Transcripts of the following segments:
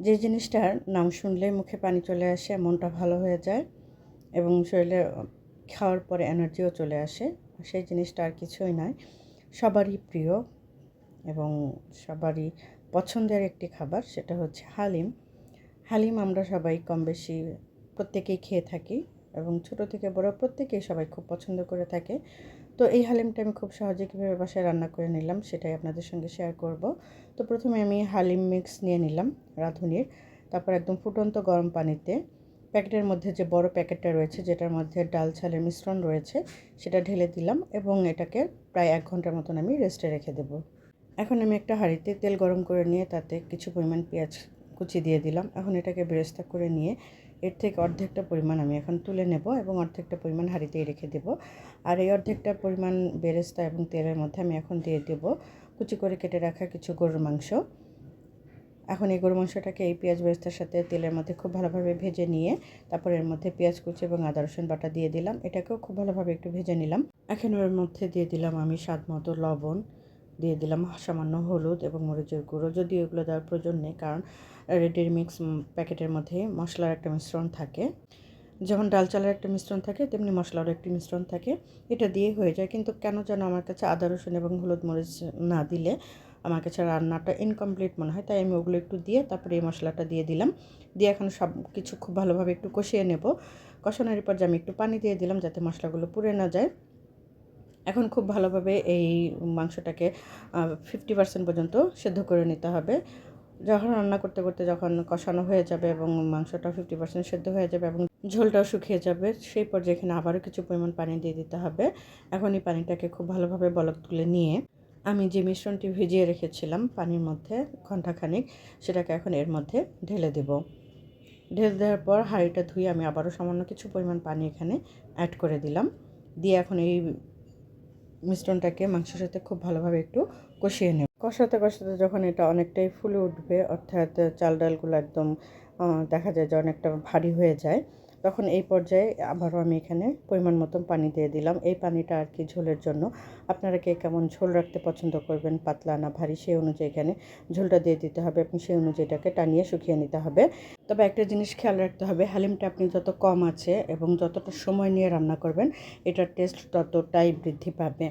যে জিনিসটার নাম শুনলে মুখে পানি চলে আসে, মনটা ভালো হয়ে যায় এবং শরীরে খাওয়ার পরে এনার্জিও চলে আসে। সেই জিনিসটা আর কিছুই নয়, সবারই প্রিয় এবং সবারই পছন্দের একটি খাবার, সেটা হচ্ছে হালিম। হালিম আমরা সবাই কম বেশি প্রত্যেকেই খেয়ে থাকি এবং ছোট থেকে বড় প্রত্যেকেই সবাই খুব পছন্দ করে থাকে। তো এই হালিমটা আমি খুব সহজে কীভাবে বাসায় রান্না করে নিলাম সেটাই আপনাদের সঙ্গে শেয়ার করব। তো প্রথমে আমি হালিম মিক্স নিয়ে নিলাম রাঁধুনির। তারপর একদম ফুটন্ত গরম পানিতে প্যাকেটের মধ্যে যে বড় প্যাকেটটা রয়েছে যেটার মধ্যে ডাল ছালের মিশ্রণ রয়েছে সেটা ঢেলে দিলাম এবং এটাকে প্রায় এক ঘণ্টার মতন আমি রেস্টে রেখে দেবো। এখন আমি একটা হাঁড়িতে তেল গরম করে নিয়ে তাতে কিছু পরিমাণ পেঁয়াজ কুচি দিয়ে দিলাম। এখন এটাকে বেরেস্তা করে নিয়ে এর থেকে অর্ধেকটা পরিমাণ আমি এখন তুলে নেব এবং অর্ধেকটা পরিমাণ হাঁড়িতেই রেখে দেব। আর এই অর্ধেকটা পরিমাণ বেরেস্তা এবং তেলের মধ্যে আমি এখন দিয়ে দেব কুচি করে কেটে রাখা কিছু গরুর মাংস। এখন এই গরু মাংসটাকে এই পেঁয়াজ বেরেস্তার সাথে তেলের মধ্যে খুব ভালোভাবে ভেজে নিয়ে তারপর এর মধ্যে পেঁয়াজ কুচি এবং আদা, রসুন বাটা দিয়ে দিলাম। এটাকেও খুব ভালোভাবে একটু ভেজে নিলাম। এখন ওর মধ্যে দিয়ে দিলাম আমি স্বাদ মতো লবণ। দিয়ে দিলাম। সামান্য হলুদ এবং মরিচের গুঁড়ো। যদিও এগুলো দেওয়ার প্রয়োজন নেই, কারণ রেডির মিক্স প্যাকেটের মধ্যে মশলার একটা মিশ্রণ থাকে। যেমন ডাল চালের একটা মিশ্রণ থাকে, তেমনি মশলারও একটি মিশ্রণ থাকে। এটা দিয়ে হয়ে যায়। কিন্তু কেন যেন আমার কাছে আদা, রসুন এবং হলুদ, মরিচ না দিলে আমার কাছে রান্নাটা ইনকমপ্লিট মনে হয়। তাই আমি ওগুলো একটু দিয়ে তারপরে এই মশলাটা দিয়ে দিলাম। দিয়ে এখন সব কিছু খুব ভালোভাবে একটু কষিয়ে নেব। কষানোর পর যে আমি একটু পানি দিয়ে দিলাম, যাতে মশলাগুলো পুড়ে না যায়। এখন খুব ভালোভাবে এই মাংসটাকে ফিফটি পার্সেন্ট পর্যন্ত সেদ্ধ করে নিতে হবে। যখন রান্না করতে করতে যখন কষানো হয়ে যাবে এবং মাংসটা ফিফটি পার্সেন্ট সেদ্ধ হয়ে যাবে এবং ঝোলটাও শুকিয়ে যাবে, সেই পর্যায়ে এখানে আবারও কিছু পরিমাণ পানি দিয়ে দিতে হবে। এখন এই পানিটাকে খুব ভালোভাবে বলক তুলে নিয়ে আমি যে মিশ্রণটি ভিজিয়ে রেখেছিলাম পানির মধ্যে ঘন্টাখানিক সেটাকে এখন এর মধ্যে ঢেলে দেব। ঢেলে দেওয়ার পর হাঁড়িটা ধুয়ে আমি আবারও সামান্য কিছু পরিমাণ পানি এখানে অ্যাড করে দিলাম। দিয়ে এখন এই মিশ্রণটাকে মাংসের সাথে খুব ভালোভাবে একটু কষিয়ে নেব। কষাতে কষাতে যখন এটা অনেকটাই ফুলে উঠবে, অর্থাৎ চাল ডালগুলো একদম দেখা যায় যে অনেকটা ভারী হয়ে যায় তখন এই পর্যায়ে আবারও আমি এখানে পরিমাণ মতন পানি দিয়ে দিলাম। এই পানিটা আর কি ঝোলের জন্য। আপনারা কে কেমন ঝোল রাখতে পছন্দ করবেন, পাতলা না ভারী, সেই অনুযায়ী এখানে ঝোলটা দিয়ে দিতে হবে আপনি সেই অনুযায়ী এটাকে টানিয়ে শুকিয়ে নিতে হবে। তবে একটা জিনিস খেয়াল রাখতে হবে, হালিমটা আপনি যত কম আছে এবং যতটা সময় নিয়ে রান্না করবেন, এটার টেস্ট ততটাই বৃদ্ধি পাবে।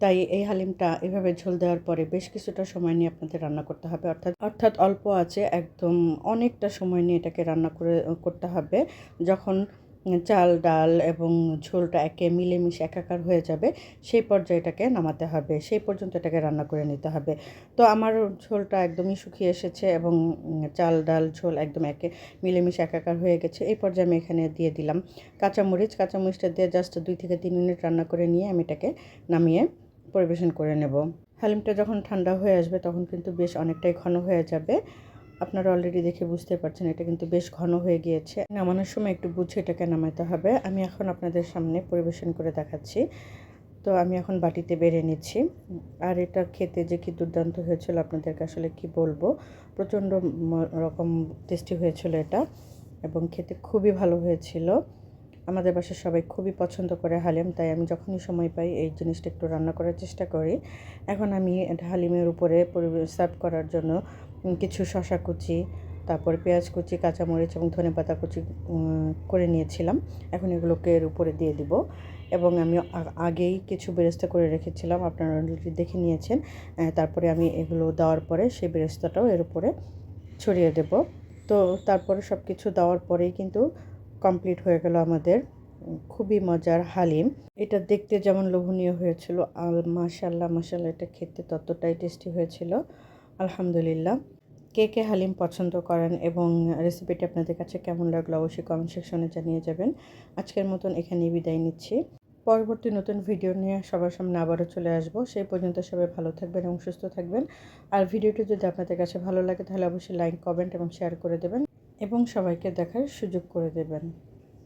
তাই এই হালিমটা এভাবে ঝোল দেওয়ার পরে বেশ কিছুটা সময় নিয়ে আপনাদের রান্না করতে হবে। অর্থাৎ অর্থাৎ অল্প আছে, একদম অনেকটা সময় নিয়ে এটাকে রান্না করে করতে হবে। যখন চাল, ডাল এবং ঝোলটা একে মিলেমিশে একাকার হয়ে যাবে, সেই পর্যায়ে এটাকে নামাতে হবে। সেই পর্যন্ত এটাকে রান্না করে নিতে হবে। তো আমার ঝোলটা একদমই শুকিয়ে এসেছে এবং চাল, ডাল, ঝোল একদম একে মিলেমিশে একাকার হয়ে গেছে। এই পর্যায়ে আমি এখানে দিয়ে দিলাম কাঁচামরিচ। কাঁচামরিচটা দিয়ে জাস্ট দুই থেকে তিন মিনিট রান্না করে নিয়ে আমি এটাকে নামিয়ে পরিবেশন করে নেব। হালিমটা যখন ঠান্ডা হয়ে আসবে তখন কিন্তু বেশ অনেকটাই ঘন হয়ে যাবে। আপনারা অলরেডি দেখে বুঝতে পারছেন এটা কিন্তু বেশ ঘন হয়ে গিয়েছে। নামানোর সময় একটু বুঝে এটাকে নামাতে হবে। আমি এখন আপনাদের সামনে পরিবেশন করে দেখাচ্ছি। তো আমি এখন বাটিতে বেড়ে নিচ্ছি। আর এটা খেতে যে কি দুর্দান্ত হয়েছিল আপনাদেরকে আসলে কি বলব? প্রচণ্ড রকম টেস্টি হয়েছিল এটা এবং খেতে খুবই ভালো হয়েছিল। আমাদের বাসার সবাই খুবই পছন্দ করে হালিম, তাই আমি যখনই সময় পাই এই জিনিসটা একটু রান্না করার চেষ্টা করি। এখন আমি হালিমের উপরে সার্ভ করার জন্য কিছু শশা কুচি, তারপরে পেঁয়াজ কুচি, কাঁচামরিচ এবং ধনে পাতা কুচি করে নিয়েছিলাম। এখন এগুলোকে এর উপরে দিয়ে দিব এবং আমি আগেই কিছু বেরেস্তা করে রেখেছিলাম, আপনারা অলরেডি দেখে নিয়েছেন। তারপরে আমি এগুলো দেওয়ার পরে সেই বেরেস্তাটাও এর উপরে ছড়িয়ে দেব। তো তারপরে সব কিছু দেওয়ার পরেই কিন্তু কমপ্লিট হয়ে গেল আমাদের। খুবই মজার হালিম। এটা দেখতে যেমন লোভনীয় হয়েছিল আল মাশাল্লাহ মাশাল্লাহ এটা খেতে ততটাই টেস্টি হয়েছিল। আলহামদুলিল্লাহ। কে কে হালিম পছন্দ করেন এবং রেসিপিটি আপনাদের কাছে কেমন লাগল অবশ্যই কমেন্ট সেকশনে জানিয়ে যাবেন। আজকের মতন এখানেই বিদায় নিচ্ছি। পরবর্তী নতুন ভিডিও নিয়ে সবার সামনে আবারও চলে আসব। সেই পর্যন্ত সবাই ভালো থাকবেন এবং সুস্থ থাকবেন। আর ভিডিওটি যদি আপনাদের কাছে ভালো লাগে, তাহলে অবশ্যই লাইক কমেন্ট এবং শেয়ার করে দেবেন। এবং সবাইকে দেখার সুযোগ করে দেবেন।